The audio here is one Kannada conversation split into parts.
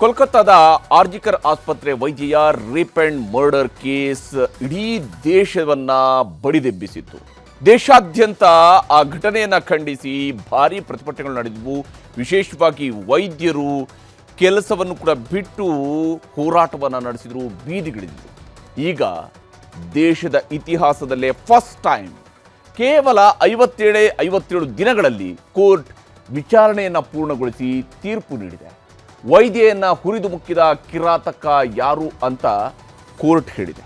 ಕೋಲ್ಕತ್ತಾದ ಆರ್ಜಿಕರ್ ಆಸ್ಪತ್ರೆ ವೈದ್ಯೆಯ ರೇಪ್ ಅಂಡ್ ಮರ್ಡರ್ ಕೇಸ್ ಇಡೀ ದೇಶವನ್ನ ಬಡಿದೆಬ್ಬಿಸಿತ್ತು. ದೇಶಾದ್ಯಂತ ಆ ಘಟನೆಯನ್ನ ಖಂಡಿಸಿ ಭಾರಿ ಪ್ರತಿಭಟನೆಗಳು ನಡೆದವು ವಿಶೇಷವಾಗಿ ವೈದ್ಯರು ಕೆಲಸವನ್ನು ಕೂಡ ಬಿಟ್ಟು ಹೋರಾಟವನ್ನು ನಡೆಸಿದರು ಬೀದಿಗಿಳಿದರು ಈಗ ದೇಶದ ಇತಿಹಾಸದಲ್ಲೇ ಫಸ್ಟ್ ಟೈಮ್ ಕೇವಲ ಐವತ್ತೇಳೇ, ಐವತ್ತೇಳು ದಿನಗಳಲ್ಲಿ ಕೋರ್ಟ್ ವಿಚಾರಣೆಯನ್ನು ಪೂರ್ಣಗೊಳಿಸಿ ತೀರ್ಪು ನೀಡಿದೆ. ವೈದ್ಯೆಯನ್ನ ಹುರಿದು ಮುಕ್ಕಿದ ಕಿರಾತಕ ಯಾರು ಅಂತ ಕೋರ್ಟ್ ಹೇಳಿದೆ.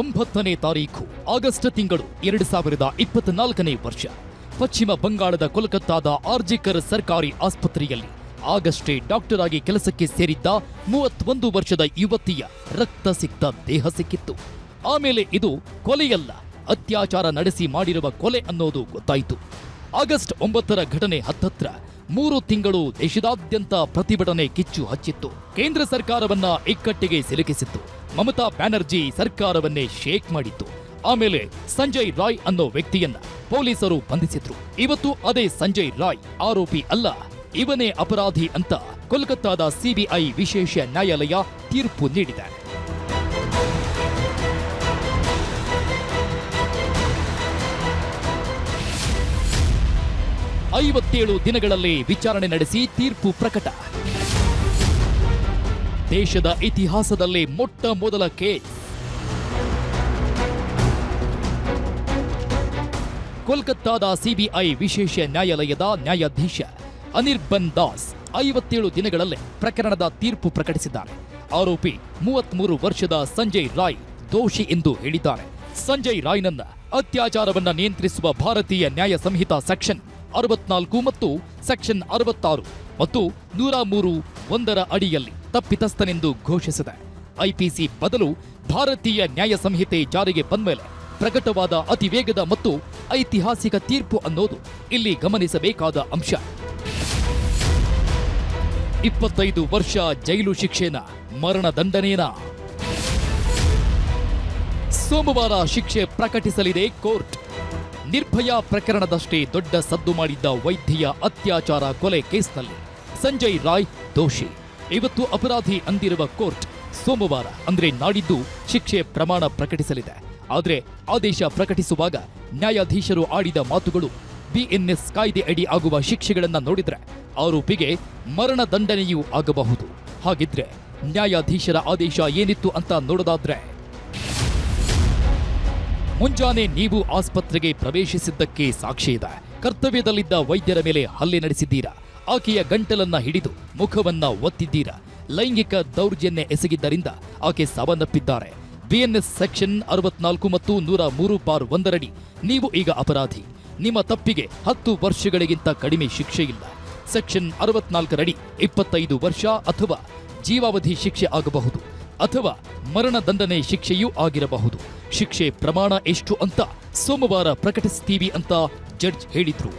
ಒಂಬತ್ತನೇ ತಾರೀಖು, ಆಗಸ್ಟ್ ತಿಂಗಳು, ಎರಡು ಸಾವಿರದ ಇಪ್ಪತ್ನಾಲ್ಕನೇ ವರ್ಷ. ಪಶ್ಚಿಮ ಬಂಗಾಳದ ಕೋಲ್ಕತ್ತಾದ ಆರ್ಜಿಕರ್ ಸರ್ಕಾರಿ ಆಸ್ಪತ್ರೆಯಲ್ಲಿ ಆಗಷ್ಟೇ ಡಾಕ್ಟರ್ ಆಗಿ ಕೆಲಸಕ್ಕೆ ಸೇರಿದ್ದ ಮೂವತ್ತೊಂದು ವರ್ಷದ ಯುವತಿಯ ರಕ್ತ ಸಿಕ್ತ ದೇಹ ಸಿಕ್ಕಿತ್ತು. ಆಮೇಲೆ ಇದು ಕೊಲೆಯಲ್ಲ, ಅತ್ಯಾಚಾರ ನಡೆಸಿ ಮಾಡಿರುವ ಕೊಲೆ ಅನ್ನೋದು ಗೊತ್ತಾಯಿತು. ಆಗಸ್ಟ್ ಒಂಬತ್ತರ ಘಟನೆ ಹತ್ತತ್ರ ಮೂರು ತಿಂಗಳು ದೇಶದಾದ್ಯಂತ ಪ್ರತಿಭಟನೆ ಕಿಚ್ಚು ಹಚ್ಚಿತ್ತು. ಕೇಂದ್ರ ಸರ್ಕಾರವನ್ನ ಇಕ್ಕಟ್ಟಿಗೆ ಸಿಲುಕಿಸಿತ್ತು. ಮಮತಾ ಬ್ಯಾನರ್ಜಿ ಸರ್ಕಾರವನ್ನೇ ಶೇಕ್ ಮಾಡಿತ್ತು. ಆಮೇಲೆ ಸಂಜಯ್ ರಾಯ್ ಅನ್ನೋ ವ್ಯಕ್ತಿಯನ್ನ ಪೊಲೀಸರು ಬಂಧಿಸಿದ್ರು. ಇವತ್ತು ಅದೇ ಸಂಜಯ್ ರಾಯ್ ಆರೋಪಿ ಅಲ್ಲ ಇವನೇ ಅಪರಾಧಿ ಅಂತ ಕೋಲ್ಕತ್ತಾದ ಸಿಬಿಐ ವಿಶೇಷ ನ್ಯಾಯಾಲಯ ತೀರ್ಪು ನೀಡಿದೆ. ಐವತ್ತೇಳು ದಿನಗಳಲ್ಲಿ ವಿಚಾರಣೆ ನಡೆಸಿ ತೀರ್ಪು ಪ್ರಕಟ. ದೇಶದ ಇತಿಹಾಸದಲ್ಲಿ ಮೊಟ್ಟ ಮೊದಲ ಕೇಸ್. ಕೋಲ್ಕತ್ತಾದ ಸಿಬಿಐ ವಿಶೇಷ ನ್ಯಾಯಾಲಯದ ನ್ಯಾಯಾಧೀಶ. ಅನಿರ್ಬನ್ ದಾಸ್ ಐವತ್ತೇಳು ದಿನಗಳಲ್ಲೇ ಪ್ರಕರಣದ ತೀರ್ಪು ಪ್ರಕಟಿಸಿದ್ದಾರೆ ಆರೋಪಿ ಮೂವತ್ಮೂರು ವರ್ಷದ ಸಂಜಯ್ ರಾಯ್ ದೋಷಿ ಎಂದು ಹೇಳಿದ್ದಾರೆ ಸಂಜಯ್ ರಾಯ್ನನ್ನ ಅತ್ಯಾಚಾರವನ್ನ ನಿಯಂತ್ರಿಸುವ ಭಾರತೀಯ ನ್ಯಾಯ ಸಂಹಿತಾ ಸೆಕ್ಷನ್ ಅರವತ್ನಾಲ್ಕು ಮತ್ತು ಸೆಕ್ಷನ್ ಅರವತ್ತಾರು ಮತ್ತು ನೂರ ಮೂರು ಒಂದರ ಅಡಿಯಲ್ಲಿ ತಪ್ಪಿತಸ್ಥನೆಂದು ಘೋಷಿಸಿದೆ. ಐಪಿಸಿ ಬದಲು ಭಾರತೀಯ ನ್ಯಾಯ ಸಂಹಿತೆ ಜಾರಿಗೆ ಬಂದ್ಮೇಲೆ ಪ್ರಕಟವಾದ ಅತಿವೇಗದ ಮತ್ತು ಐತಿಹಾಸಿಕ ತೀರ್ಪು ಅನ್ನೋದು ಇಲ್ಲಿ ಗಮನಿಸಬೇಕಾದ ಅಂಶ. ಇಪ್ಪತ್ತೈದು ವರ್ಷ ಜೈಲು ಶಿಕ್ಷೆನ ಮರಣ ದಂಡನೇನ ಸೋಮವಾರ ಶಿಕ್ಷೆ ಪ್ರಕಟಿಸಲಿದೆ ಕೋರ್ಟ್. ನಿರ್ಭಯಾ ಪ್ರಕರಣದಷ್ಟೇ ದೊಡ್ಡ ಸದ್ದು ಮಾಡಿದ್ದ ವೈದ್ಯೆಯ ಅತ್ಯಾಚಾರ ಕೊಲೆ ಕೇಸ್ನಲ್ಲಿ. ಸಂಜಯ್ ರಾಯ್ ದೋಷಿ. ಇವತ್ತು ಅಪರಾಧಿ ಅಂದಿರುವ ಕೋರ್ಟ್ ಸೋಮವಾರ ಅಂದ್ರೆ ನಾಡಿದ್ದು ಶಿಕ್ಷೆ ಪ್ರಮಾಣ ಪ್ರಕಟಿಸಲಿದೆ. ಆದರೆ ಆದೇಶ ಪ್ರಕಟಿಸುವಾಗ ನ್ಯಾಯಾಧೀಶರು ಆಡಿದ ಮಾತುಗಳು ಬಿಎನ್ಎಸ್ ಕಾಯ್ದೆ ಅಡಿ ಆಗುವ ಶಿಕ್ಷೆಗಳನ್ನು ನೋಡಿದ್ರೆ ಆರೋಪಿಗೆ ಮರಣ ದಂಡನೆಯೂ ಆಗಬಹುದು. ಹಾಗಿದ್ರೆ ನ್ಯಾಯಾಧೀಶರ ಆದೇಶ ಏನಿತ್ತು ಅಂತ ನೋಡೋದಾದ್ರೆ, ಮುಂಜಾನೆ ನೀವು ಆಸ್ಪತ್ರೆಗೆ ಪ್ರವೇಶಿಸಿದ್ದಕ್ಕೆ ಸಾಕ್ಷಿ ಇದೆ. ಕರ್ತವ್ಯದಲ್ಲಿದ್ದ ವೈದ್ಯರ ಮೇಲೆ ಹಲ್ಲೆ ನಡೆಸಿದ್ದೀರಾ? ಆಕೆಯ ಗಂಟಲನ್ನ ಹಿಡಿದು ಮುಖವನ್ನ ಒತ್ತಿದ್ದೀರಾ? ಲೈಂಗಿಕ ದೌರ್ಜನ್ಯ ಎಸಗಿದ್ದರಿಂದ ಆಕೆ ಸಾವನ್ನಪ್ಪಿದ್ದಾರೆ. ಬಿಎನ್ಎಸ್ ಸೆಕ್ಷನ್ ಅರವತ್ನಾಲ್ಕು ಮತ್ತು ನೂರ ಮೂರು ಬಾರ್ ಒಂದರಡಿ ನೀವು ಈಗ ಅಪರಾಧಿ. ನಿಮ್ಮ ತಪ್ಪಿಗೆ ಹತ್ತು ವರ್ಷಗಳಿಗಿಂತ ಕಡಿಮೆ ಶಿಕ್ಷೆ ಇಲ್ಲ. ಸೆಕ್ಷನ್ ಅರವತ್ನಾಲ್ಕರಡಿ ಇಪ್ಪತ್ತೈದು ವರ್ಷ ಅಥವಾ ಜೀವಾವಧಿ ಶಿಕ್ಷೆ ಆಗಬಹುದು ಅಥವಾ ಮರಣ ದಂಡನೆ ಶಿಕ್ಷೆಯೂ ಆಗಿರಬಹುದು. ಶಿಕ್ಷೆ ಪ್ರಮಾಣ ಎಷ್ಟು ಅಂತ ಸೋಮವಾರ ಪ್ರಕಟಿಸ್ತೀವಿ ಅಂತ ಜಡ್ಜ್ ಹೇಳಿದ್ರು.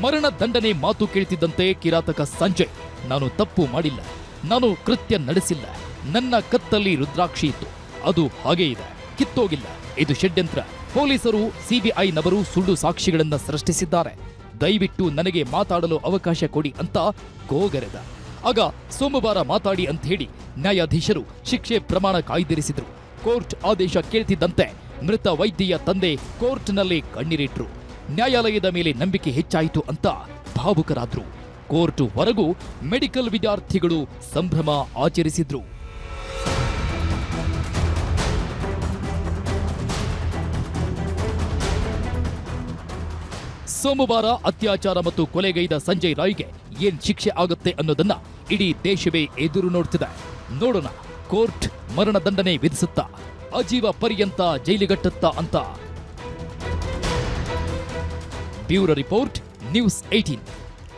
ಮರಣ ದಂಡನೆ ಮಾತು ಕೇಳ್ತಿದ್ದಂತೆ ಕಿರಾತಕ ಸಂಜಯ್, ನಾನು ತಪ್ಪು ಮಾಡಿಲ್ಲ. ನಾನು ಕೃತ್ಯ ನಡೆಸಿಲ್ಲ. ನನ್ನ ಕತ್ತಲ್ಲಿ ರುದ್ರಾಕ್ಷಿ ಇತ್ತು. ಅದು ಹಾಗೇ ಇದೆ. ಕಿತ್ತೋಗಿಲ್ಲ. ಇದು ಷಡ್ಯಂತ್ರ. ಪೊಲೀಸರು ಸಿಬಿಐನವರು ಸುಳ್ಳು ಸಾಕ್ಷಿಗಳನ್ನ ಸೃಷ್ಟಿಸಿದ್ದಾರೆ. ದಯವಿಟ್ಟು ನನಗೆ ಮಾತಾಡಲು ಅವಕಾಶ ಕೊಡಿ ಅಂತ ಗೋಗರೆದ. ಆಗ ಸೋಮವಾರ ಮಾತಾಡಿ ಅಂತ ಹೇಳಿ ನ್ಯಾಯಾಧೀಶರು ಶಿಕ್ಷೆ ಪ್ರಮಾಣ ಕಾಯ್ದಿರಿಸಿದ್ರು. ಕೋರ್ಟ್ ಆದೇಶ ಕೇಳ್ತಿದ್ದಂತೆ ಮೃತ ವೈದ್ಯೆಯ ತಂದೆ ಕೋರ್ಟ್ನಲ್ಲಿ ಕಣ್ಣೀರಿಟ್ರು. ನ್ಯಾಯಾಲಯದ ಮೇಲೆ ನಂಬಿಕೆ ಹೆಚ್ಚಾಯಿತು ಅಂತ ಭಾವುಕರಾದ್ರು. ಕೋರ್ಟ್ ಹೊರಗೂ ಮೆಡಿಕಲ್ ವಿದ್ಯಾರ್ಥಿಗಳು ಸಂಭ್ರಮ ಆಚರಿಸಿದ್ರು. ಸೋಮವಾರ ಅತ್ಯಾಚಾರ ಮತ್ತು ಕೊಲೆಗೈದ ಸಂಜಯ್ ರಾಯ್ಗೆ ಏನ್ ಶಿಕ್ಷೆ ಆಗುತ್ತೆ ಅನ್ನೋದನ್ನ ಇಡೀ ದೇಶವೇ ಎದುರು ನೋಡ್ತಿದೆ. ನೋಡೋಣ, ಕೋರ್ಟ್ ಮರಣ ದಂಡನೆ ವಿಧಿಸುತ್ತಾ, ಅಜೀವ ಪರ್ಯಂತ ಜೈಲಿಗಟ್ಟುತ್ತಾ ಅಂತ. Bureau report, news eighteen